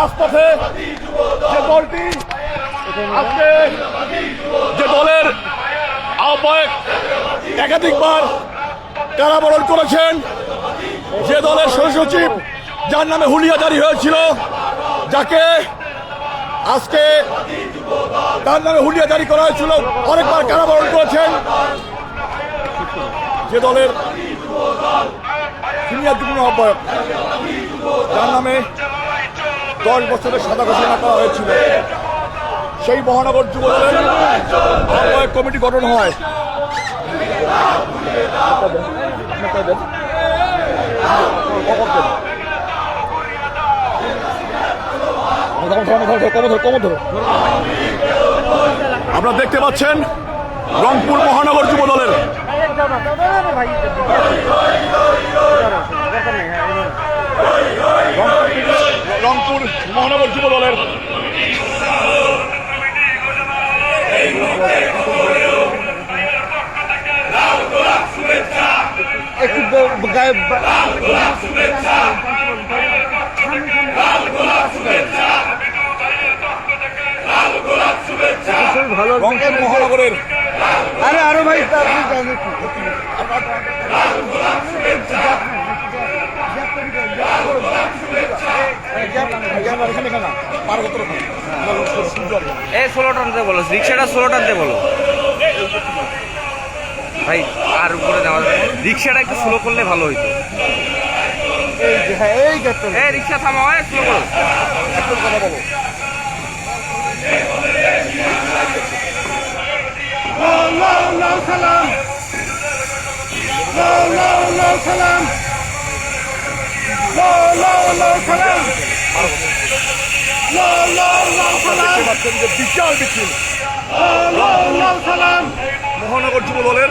রাজপথে যে দলটি আজকে যে দলের আহ্বায়ক একাধিকবার কারাবরণ করেছেন, যে দলের সচিব যার নামে হুলিয়া জারি হয়েছিল, যাকে আজকে তার নামে হুলিয়া জারি করা হয়েছিল, অনেকবার কারাবরণ করেছেন। যে দলের সিনিয়র যুগ্ম আহ্বায়ক, যার নামে দশ বছরের সাদা ঘোষণা করা হয়েছিল। সেই মহানগর যুব দলের আহ্বায়ক কমিটি গঠন হয়। আপনারা দেখতে পাচ্ছেন রংপুর মহানগর যুব দলের যুব দলের একটু গায়ে ভালো মহানগরের আরে আরও ভাই তা আপনি জানেন কি? এই ষোলো বলো, রিক্সাটা ষোলো টানতে বলো। ভাই, আর উপরে যাবে রিক্সাটা একটু স্লো করলে ভালো হইতো। এই রিক্সা থামাও স্লো করো। লাও লাও, সালাম। দেখতে পাচ্ছেন যে বিশাল মিছিল। মহানগর যুব দলের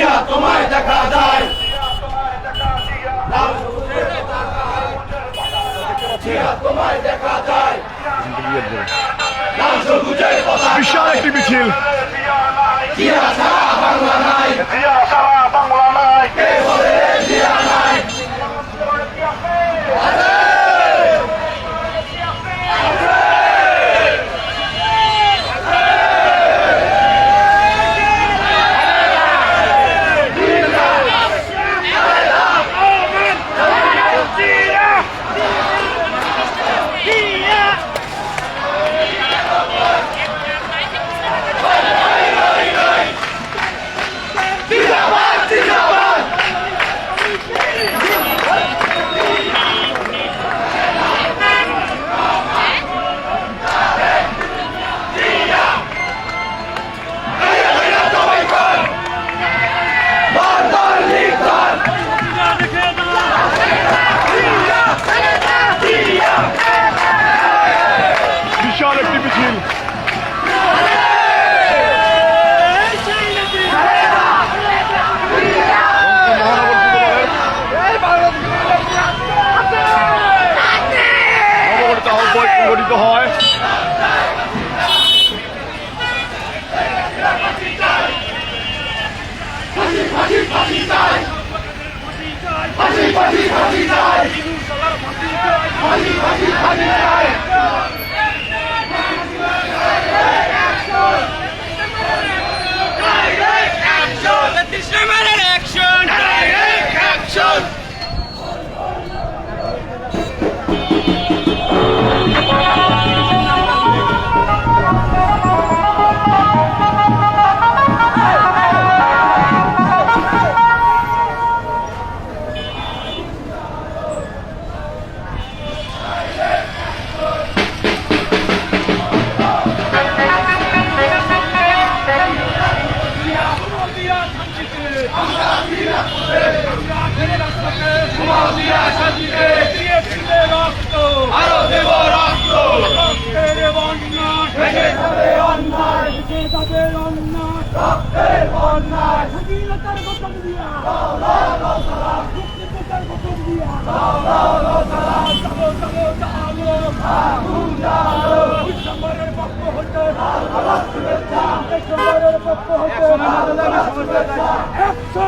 জিয়া তোমায় দেখা যায়। বিশাল একটি মিছিল। বাংলা নাই। একটি মিছিল সংগঠিত হয় ফাঁসি ফাঁসি ফাঁসি একশো